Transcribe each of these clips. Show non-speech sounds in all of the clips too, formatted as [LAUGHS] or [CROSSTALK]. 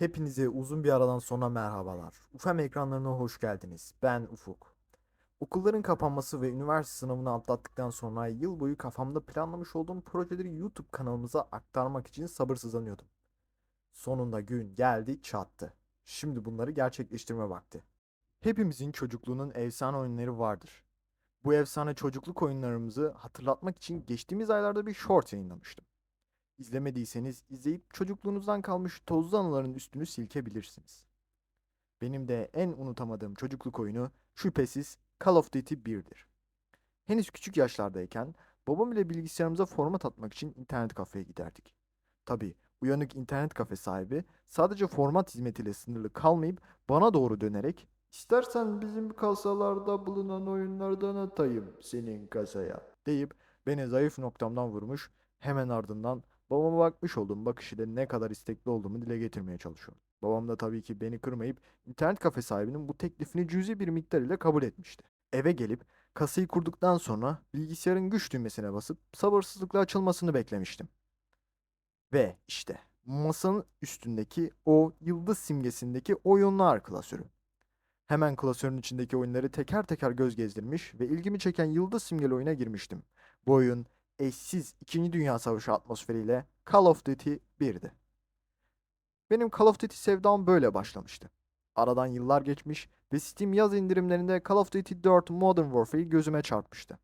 Hepinize uzun bir aradan sonra merhabalar. UFM ekranlarına hoş geldiniz. Ben Ufuk. Okulların kapanması ve üniversite sınavını atlattıktan sonra yıl boyu kafamda planlamış olduğum projeleri YouTube kanalımıza aktarmak için sabırsızlanıyordum. Sonunda gün geldi çattı. Şimdi bunları gerçekleştirme vakti. Hepimizin çocukluğunun efsane oyunları vardır. Bu efsane çocukluk oyunlarımızı hatırlatmak için geçtiğimiz aylarda bir short yayınlamıştım. İzlemediyseniz izleyip çocukluğunuzdan kalmış tozlu anıların üstünü silkebilirsiniz. Benim de en unutamadığım çocukluk oyunu şüphesiz Call of Duty 1'dir. Henüz küçük yaşlardayken babam ile bilgisayarımıza format atmak için internet kafeye giderdik. Tabi uyanık internet kafe sahibi sadece format hizmetiyle sınırlı kalmayıp bana doğru dönerek İstersen bizim kasalarda bulunan oyunlardan atayım senin kasaya deyip beni zayıf noktamdan vurmuş hemen ardından babama bakmış olduğum bakışıyla ne kadar istekli olduğumu dile getirmeye çalışıyorum. Babam da tabii ki beni kırmayıp internet kafe sahibinin bu teklifini cüzi bir miktar ile kabul etmişti. Eve gelip kasayı kurduktan sonra bilgisayarın güç düğmesine basıp sabırsızlıkla açılmasını beklemiştim. Ve işte masanın üstündeki o yıldız simgesindeki oyunlar klasörü. Hemen klasörün içindeki oyunları teker teker göz gezdirmiş ve ilgimi çeken yıldız simgeli oyuna girmiştim. Bu oyun eşsiz 2. Dünya Savaşı atmosferiyle Call of Duty 1'di. Benim Call of Duty sevdam böyle başlamıştı. Aradan yıllar geçmiş ve Steam yaz indirimlerinde Call of Duty 4 Modern Warfare gözüme çarpmıştı.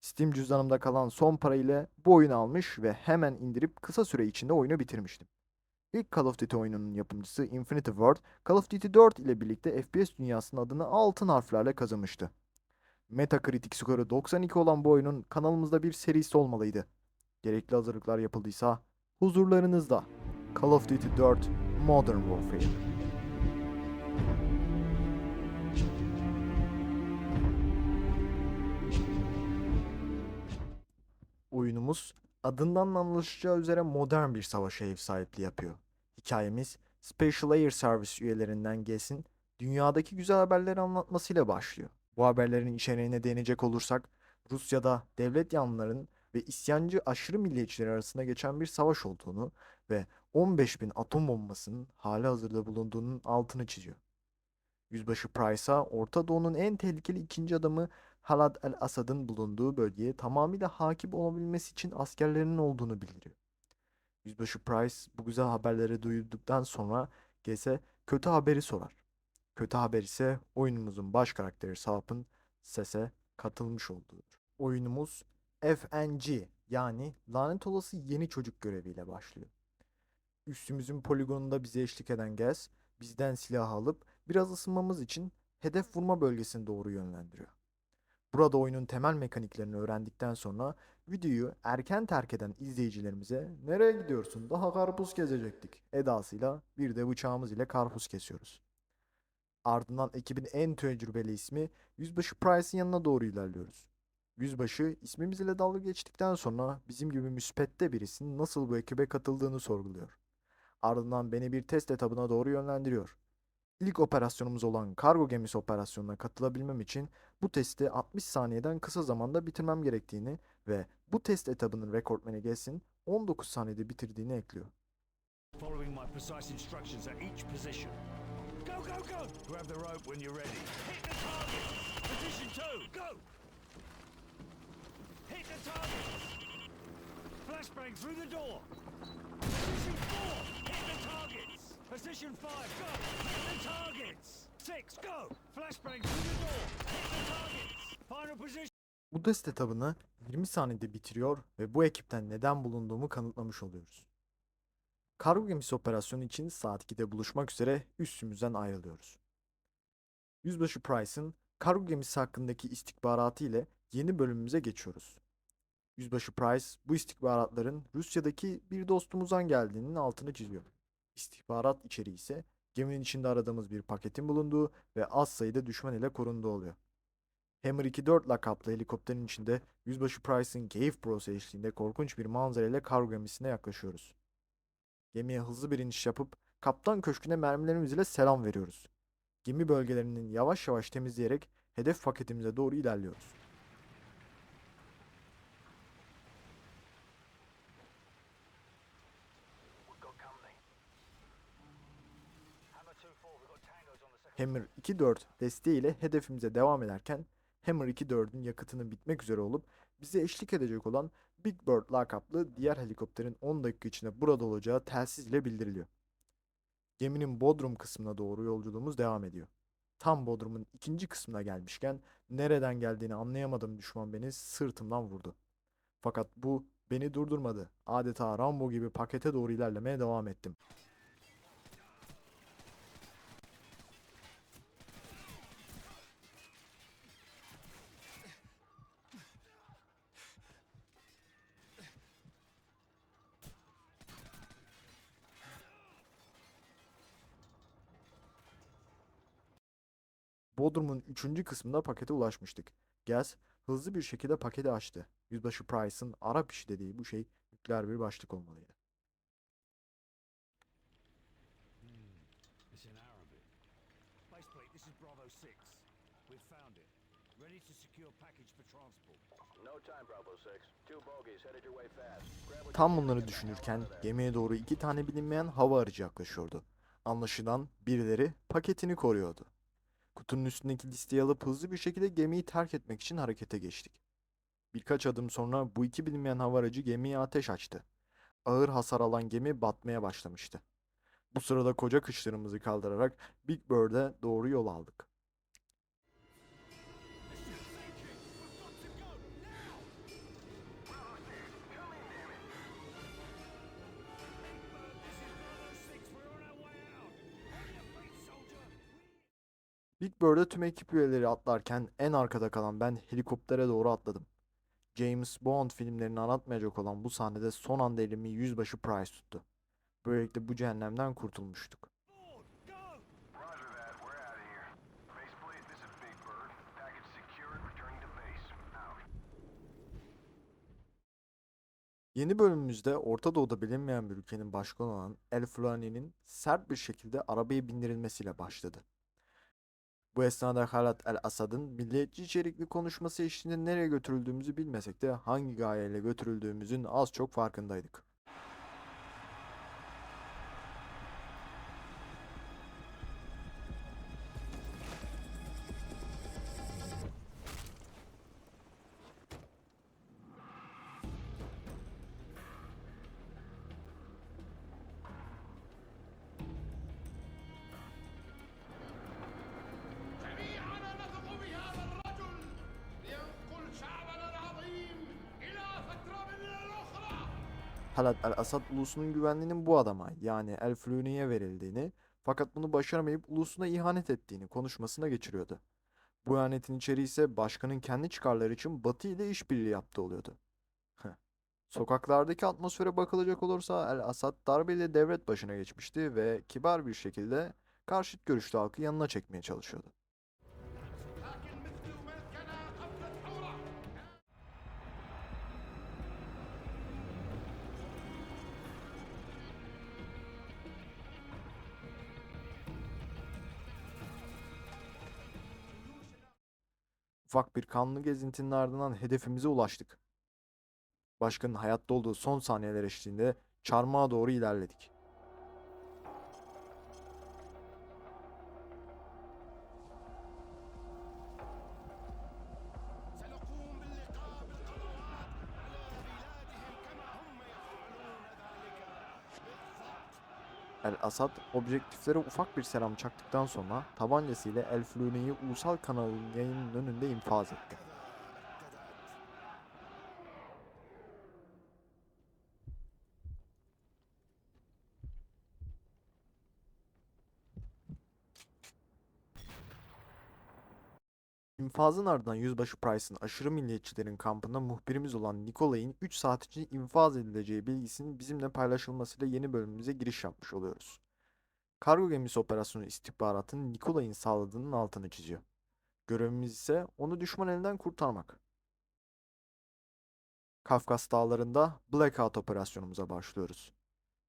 Steam cüzdanımda kalan son parayla bu oyunu almış ve hemen indirip kısa süre içinde oyunu bitirmiştim. İlk Call of Duty oyununun yapımcısı Infinity Ward, Call of Duty 4 ile birlikte FPS dünyasının adını altın harflerle kazanmıştı. Metacritic skoru 92 olan bu oyunun kanalımızda bir serisi olmalıydı. Gerekli hazırlıklar yapıldıysa huzurlarınızda Call of Duty 4 Modern Warfare. Oyunumuz adından anlaşılacağı üzere modern bir savaşa ev sahipliği yapıyor. Hikayemiz Special Air Service üyelerinden Gess'in dünyadaki güzel haberleri anlatmasıyla başlıyor. Bu haberlerin içeriğine değinecek olursak Rusya'da devlet yanlıların ve isyancı aşırı milliyetçiler arasında geçen bir savaş olduğunu ve 15 bin atom bombasının hali hazırda bulunduğunun altını çiziyor. Yüzbaşı Price'a Orta Doğu'nun en tehlikeli ikinci adamı Halad el-Asad'ın bulunduğu bölgeye tamamıyla hakim olabilmesi için askerlerinin olduğunu bildiriyor. Yüzbaşı Price bu güzel haberleri duyduktan sonra Gese kötü haberi sorar. Kötü haber ise oyunumuzun baş karakteri Saap'ın sese katılmış olduğudur. Oyunumuz FNG yani lanet olası yeni çocuk göreviyle başlıyor. Üstümüzün poligonunda bize eşlik eden Ges bizden silah alıp biraz ısınmamız için hedef vurma bölgesine doğru yönlendiriyor. Burada oyunun temel mekaniklerini öğrendikten sonra videoyu erken terk eden izleyicilerimize nereye gidiyorsun daha karpuz kesecektik edasıyla bir de bıçağımız ile karpuz kesiyoruz. Ardından ekibin en tecrübeli ismi Yüzbaşı Price'ın yanına doğru ilerliyoruz. Yüzbaşı ismimiz ile dalga geçtikten sonra bizim gibi müspette birisinin nasıl bu ekibe katıldığını sorguluyor. Ardından beni bir test etabına doğru yönlendiriyor. İlk operasyonumuz olan kargo gemisi operasyonuna katılabilmem için bu testi 60 saniyeden kısa zamanda bitirmem gerektiğini ve bu test etabının rekortmeni Gess'in 19 saniyede bitirdiğini ekliyor. Following my precise instructions at each position. Go, go, go! Grab the rope when you're ready. Hit the target! Position two, go! Hit the target! Flashbang through the door! Position four, hit the targets! Position five, go! Hit the targets! Six, go! Flashbang through the door! Hit the targets! Final position! Bu test etabını 20 saniyede bitiriyor ve bu ekipten neden bulunduğumu kanıtlamış oluyoruz. Kargo gemisi operasyonu için saat 2'de buluşmak üzere üstümüzden ayrılıyoruz. Yüzbaşı Price'ın kargo gemisi hakkındaki istihbaratı ile yeni bölümümüze geçiyoruz. Yüzbaşı Price bu istihbaratların Rusya'daki bir dostumuzdan geldiğinin altını çiziyor. İstihbarat içeriği ise geminin içinde aradığımız bir paketin bulunduğu ve az sayıda düşman ile korunduğu oluyor. Hammer 2-4 lakaplı helikopterin içinde Yüzbaşı Price'ın keyif prosu eşliğinde korkunç bir manzara ile kargo gemisine yaklaşıyoruz. Gemiye hızlı bir iniş yapıp kaptan köşküne mermilerimiz ile selam veriyoruz. Gemi bölgelerinin yavaş yavaş temizleyerek hedef paketimize doğru ilerliyoruz. Hammer 2.4 desteğiyle hedefimize devam ederken Hammer 2.4'ün yakıtının bitmek üzere olup bize eşlik edecek olan Big Bird lakaplı diğer helikopterin 10 dakika içinde burada olacağı telsiz ile bildiriliyor. Geminin Bodrum kısmına doğru yolculuğumuz devam ediyor. Tam Bodrum'un ikinci kısmına gelmişken nereden geldiğini anlayamadığım düşman beni sırtımdan vurdu. Fakat bu beni durdurmadı. Adeta Rambo gibi pakete doğru ilerlemeye devam ettim. Bodrum'un üçüncü kısmında pakete ulaşmıştık. Gaz hızlı bir şekilde paketi açtı. Yüzbaşı Price'ın Arap işi dediği bu şey nükleer bir başlık olmalıydı. It's in Arabic. Faceplate, this is Bravo 6. We've found it. Ready to secure package for transport. No time, Bravo 6. Two bogeys headed your way fast. Tam bunları düşünürken gemiye doğru iki tane bilinmeyen hava aracı yaklaşıyordu. Anlaşılan birileri paketini koruyordu. Kutunun üstündeki listeyi alıp hızlı bir şekilde gemiyi terk etmek için harekete geçtik. Birkaç adım sonra bu iki bilinmeyen hava aracı gemiye ateş açtı. Ağır hasar alan gemi batmaya başlamıştı. Bu sırada koca kışlarımızı kaldırarak Big Bird'e doğru yol aldık. Big Bird'e tüm ekip üyeleri atlarken en arkada kalan ben helikoptere doğru atladım. James Bond filmlerini anlatmayacak olan bu sahnede son anda elimi yüzbaşı Price tuttu. Böylelikle bu cehennemden kurtulmuştuk. Yeni bölümümüzde Orta Doğu'da bilinmeyen bir ülkenin başkanı olan El Fulani'nin sert bir şekilde arabaya bindirilmesiyle başladı. Bu esnada Halat El Asad'ın milliyetçi içerikli konuşması eşliğinde nereye götürüldüğümüzü bilmesek de hangi gayeyle götürüldüğümüzün az çok farkındaydık. Halat El Asad ulusunun güvenliğinin bu adama yani El Fluni'ye verildiğini fakat bunu başaramayıp ulusuna ihanet ettiğini konuşmasına geçiriyordu. Bu ihanetin içeriği ise başkanın kendi çıkarları için Batı ile işbirliği yaptığı oluyordu. Sokaklardaki atmosfere bakılacak olursa El Asad darbeyle devlet başına geçmişti ve kibar bir şekilde karşıt görüşlü halkı yanına çekmeye çalışıyordu. Ufak bir kanlı gezintinin ardından hedefimize ulaştık. Başkanın hayatta olduğu son saniyeler eşliğinde çarmıha doğru ilerledik. El-Asad objektiflere ufak bir selam çaktıktan sonra tabancasıyla El-Fluni'yi ulusal kanalın yayının önünde infaz etti. İnfazın ardından Yüzbaşı Price'ın aşırı milliyetçilerin kampında muhbirimiz olan Nikolay'ın 3 saat içinde infaz edileceği bilgisinin bizimle paylaşılmasıyla yeni bölümümüze giriş yapmış oluyoruz. Kargo gemisi operasyonu istihbaratının Nikolay'ın sağladığının altını çiziyor. Görevimiz ise onu düşman elinden kurtarmak. Kafkas dağlarında Blackout operasyonumuza başlıyoruz.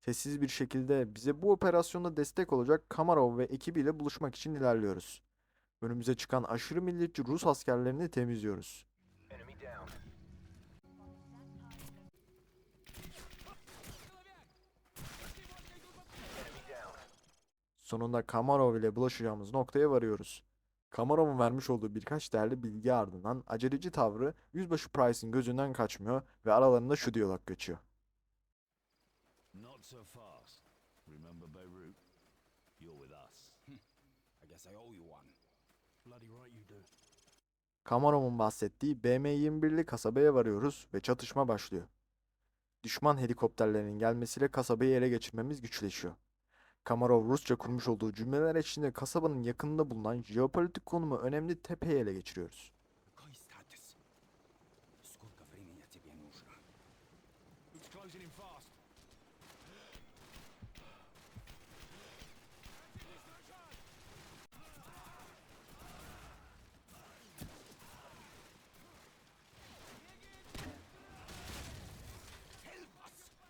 Sessiz bir şekilde bize bu operasyonda destek olacak Kamarov ve ekibiyle buluşmak için ilerliyoruz. Önümüze çıkan aşırı milliyetçi Rus askerlerini temizliyoruz. Sonunda Kamarov ile bulaşacağımız noktaya varıyoruz. Kamarov'un vermiş olduğu birkaç değerli bilgi ardından aceleci tavrı Yüzbaşı Price'ın gözünden kaçmıyor ve aralarında şu diyalog geçiyor. Not so fast. Remember Beirut? You're with us. [LAUGHS] I guess I owe you one. Bloody right you do. Kamarov'un bahsettiği BM-21'li kasabaya varıyoruz ve çatışma başlıyor. Düşman helikopterlerinin gelmesiyle kasabayı ele geçirmemiz güçleşiyor. Kamarov Rusça kurmuş olduğu cümleler eşliğinde kasabanın yakınında bulunan jeopolitik konumu önemli tepeyi ele geçiriyoruz.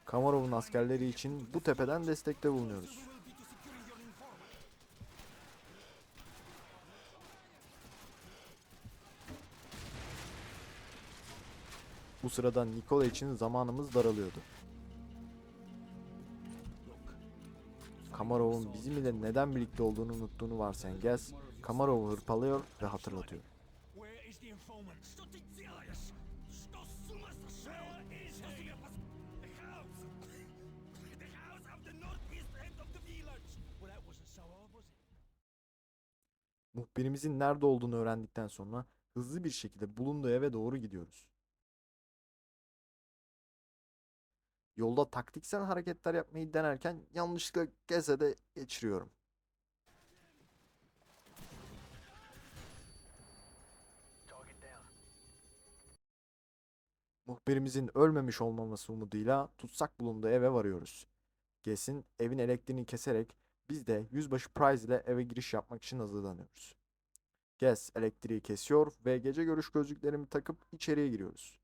Kamarov'un askerleri için bu tepeden destekte bulunuyoruz. Bu sırada Nikola için zamanımız daralıyordu. Kamarov'un bizim ile neden birlikte olduğunu unuttuğunu varsayan Gaz, Kamarov'u hırpalıyor ve hatırlatıyor. Muhbirimizin nerede olduğunu öğrendikten sonra hızlı bir şekilde bulunduğu eve doğru gidiyoruz. Yolda taktiksel hareketler yapmayı denerken yanlışlıkla Geze'de geçiriyorum. Target down. Muhbirimizin ölmemiş olmaması umuduyla tutsak bulunduğu eve varıyoruz. Ges'in evin elektriğini keserek biz de yüzbaşı Price ile eve giriş yapmak için hazırlanıyoruz. Ges elektriği kesiyor ve gece görüş gözlüklerimi takıp içeriye giriyoruz.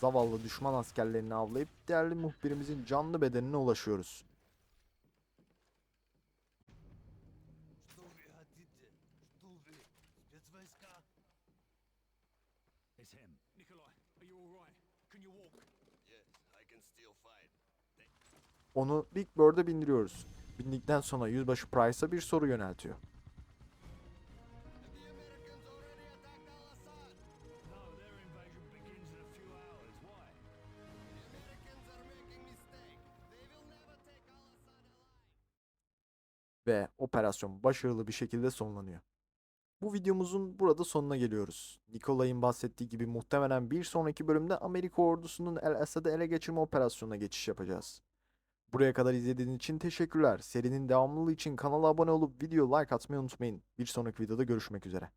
Zavallı düşman askerlerini avlayıp değerli muhbirimizin canlı bedenine ulaşıyoruz. Zvezka. It's him. Nikolai, are you all? Can you walk? Yes, I can still fight. Onu Big Bird'e bindiriyoruz. Bindikten sonra yüzbaşı Price'a bir soru yöneltiyor. ve operasyon başarılı bir şekilde sonlanıyor. Bu videomuzun burada sonuna geliyoruz. Nikolay'ın bahsettiği gibi muhtemelen bir sonraki bölümde Amerika ordusunun El Esad'ı ele geçirme operasyonuna geçiş yapacağız. Buraya kadar izlediğiniz için teşekkürler. Serinin devamlılığı için kanala abone olup video like atmayı unutmayın. Bir sonraki videoda görüşmek üzere.